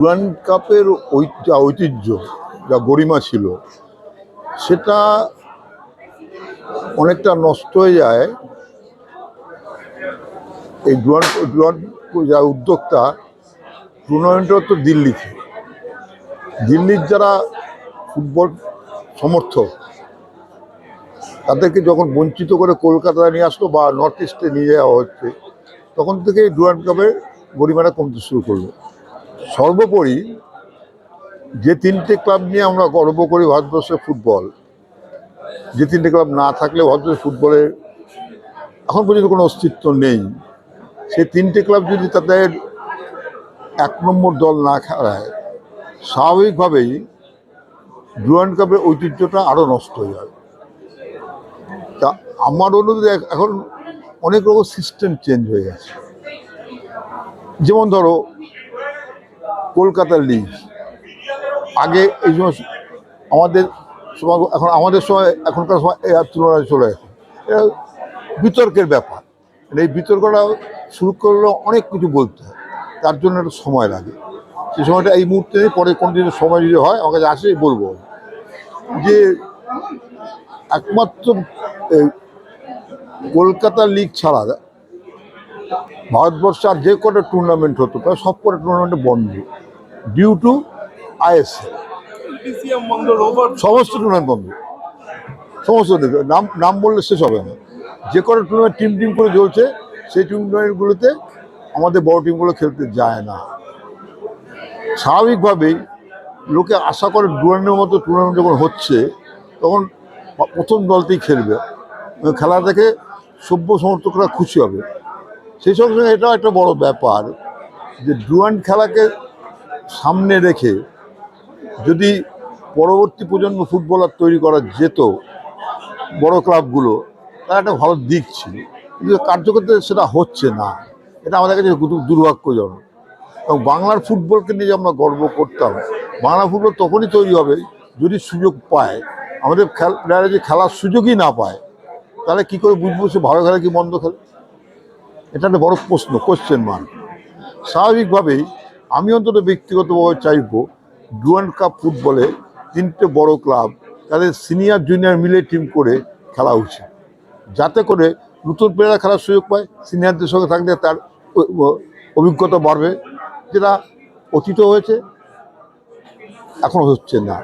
Durand কাপের ঐতিহ্য যা গরিমা ছিল, সেটা অনেকটা নষ্ট হয়ে যায়। এই যা উদ্যোক্তা টুর্নামেন্টটা তো দিল্লিতে। দিল্লির যারা ফুটবল সমর্থক, তাদেরকে যখন বঞ্চিত করে কলকাতায় নিয়ে আসলো বা নর্থ ইস্টে নিয়ে যাওয়া হচ্ছে, তখন থেকে ডুরান্ড কাপের গরিমাটা কমতে শুরু করল। সর্বোপরি যে তিনটে ক্লাব নিয়ে আমরা গর্ব করি ভারতবর্ষের ফুটবল, যে তিনটে ক্লাব না থাকলে ভারতবর্ষের ফুটবলের এখন পর্যন্ত কোনো অস্তিত্ব নেই। সেই তিনটে ক্লাব যদি তাদের এক নম্বর দল না খেলায়, স্বাভাবিকভাবেই ডুরান্ড কাপের ঐতিহ্যটা আরও নষ্ট হয়ে যাবে। তা আমার অনুরোধ এখ- এখন অনেক রকম সিস্টেম চেঞ্জ হয়ে গেছে। যেমন ধরো কলকাতার লিগ আগে এই সময় আমাদের সময় এখন আমাদের সময়, এখনকার সময় এর তুলনায় চলে গেছে এটা বিতর্কের ব্যাপার। মানে এই বিতর্কটা শুরু করলেও অনেক কিছু বলতে হয়। তার জন্য একটা সময় লাগে। সেই সময়টা এই মুহূর্তে পরে কোনো দিনের সময় যদি হয় আমার কাছে আসে বলব। যে একমাত্র, এই কলকাতা লিগ ছাড়া ভারতবর্ষে আর যে কটা টুর্নামেন্ট হতো প্রায় সব কটা টুর্নামেন্টে বন্ধ। ডিউ টু আইএসএল রোবট সমস্ত টুর্নামেন্ট বন্ধ। সমস্ত। নাম নাম বললে শেষ হবে না। যে কটা টুর্নামেন্ট টিম টিম করে চলছে সেই টুর্নামেন্টগুলোতে আমাদের বড় টিমগুলো খেলতে যায় না। স্বাভাবিকভাবেই লোকে আশা করে ডুরান্ডের মতো টুর্নামেন্ট যখন হচ্ছে তখন প্রথম দলতেই খেলবে। খেলা দেখে সভ্য সমর্থকরা খুশি হবে। সেই সঙ্গে সঙ্গে এটাও একটা বড় ব্যাপার যে ডুরান্ড খেলাকে সামনে রেখে যদি পরবর্তী প্রজন্ম ফুটবলার তৈরি করা যেত, বড় ক্লাবগুলো, তার একটা ভালো দিক ছিল। কিন্তু কার্যকরতে সেটা হচ্ছে না। এটা আমাদের কাছে দুর্ভাগ্যজনক। এবং বাংলার ফুটবলকে নিয়ে আমরা গর্ব করতাম, বাংলা ফুটবল তখনই তৈরি হবে যদি সুযোগ পায়। আমাদের খেল যদি খেলার সুযোগই না পায়, তাহলে কি করে বুঝব সে ভালো খেলে কি মন্দ খেলে? এটা একটা বড় প্রশ্ন কোশ্চেন মার্ক স্বাভাবিকভাবেই আমি অন্তত ব্যক্তিগতভাবে চাইব ডুয়ান্ড কাপ ফুটবলে তিনটে বড় ক্লাব তাদের সিনিয়র জুনিয়র মিলে টিম করে খেলা উচিত। যাতে করে নতুন প্লেয়াররা খেলার সুযোগ পায় সিনিয়রদের সঙ্গে থাকলে তার অভিজ্ঞতা বাড়বে, যেটা অতীত হয়েছে, এখন হচ্ছে না।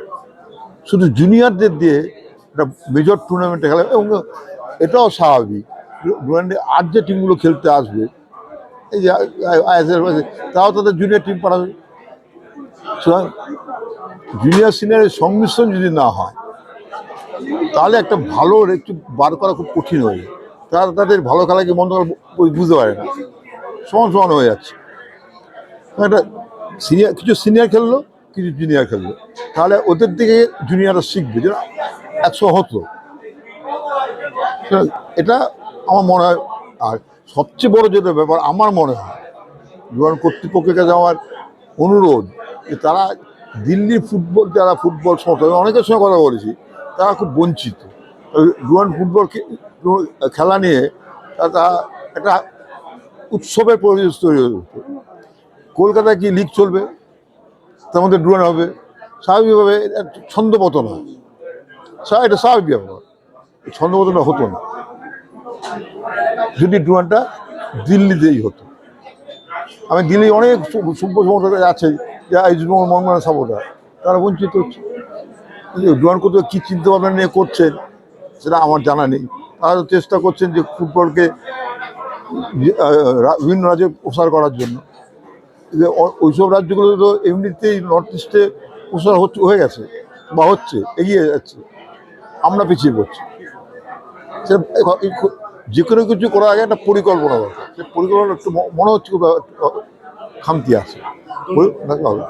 শুধু জুনিয়রদের দিয়ে একটা মেজর টুর্নামেন্টে খেলা এবং এটাও স্বাভাবিক। ডুয়ান্ডে আর যে টিমগুলো খেলতে আসবে, এই যে আইএসএল তাও তাদের জুনিয়র টিম পাঠাবে। সুতরাং জুনিয়র সিনিয়রের সংমিশ্রণ যদি না হয়, তাহলে একটা ভালো একটু বার করা খুব কঠিন হয়ে যায়। তারা তাদের ভালো খেলা কি মন্দ খেলা বুঝতে পারে না। সমান সমান হয়ে যাচ্ছে। একটা সিনিয়র কিছু সিনিয়র খেললো, কিছু জুনিয়র খেললো। তাহলে ওদের দিকে জুনিয়ররা শিখবে। যেটা একশো হতো। এটা আমার মনে হয়, আর সবচেয়ে বড় যেটা ব্যাপার, আমার মনে হয় জোয়ান কর্তৃপক্ষের কাছে আমার অনুরোধ যে তারা দিল্লির ফুটবল, যারা ফুটবল আমি অনেকের সঙ্গে কথা বলেছি, তারা খুব বঞ্চিত। জুয়ান ফুটবল খেলা নিয়ে তারা একটা উৎসবের পরিবেশ তৈরি হয়ে উঠতো কলকাতায় কি লিগ চলবে? তার মধ্যে ডুয়ান হবে। স্বাভাবিকভাবে ছন্দপতন হয়। এটা স্বাভাবিক ব্যাপার। এই ছন্দপতনটা হতো না। যদি ডুয়ানটা দিল্লিতেই হতো। আমি দিল্লি অনেক সভ্য সমর্থক আছে, যা ইস্টবেঙ্গল মনমান সাপোর্টার তারা বঞ্চিত হচ্ছে। ডুয়ান করতে কী চিন্তা ভাবনা নিয়ে করছেন, সেটা আমার জানা নেই। তারা চেষ্টা করছেন যে ফুটবলকে বিভিন্ন রাজ্যে প্রসার করার জন্য। যে ও- ওইসব রাজ্যগুলো তো এমনিতেই নর্থ ইস্টে প্রসার হচ্ছে, হয়ে গেছে বা হচ্ছে, এগিয়ে যাচ্ছে। আমরা পিছিয়ে পড়ছি। যে কোনো কিছু করার আগে একটা পরিকল্পনা দরকার। সেই পরিকল্পনা একটু মনে হচ্ছে খামতি আছে। হবে।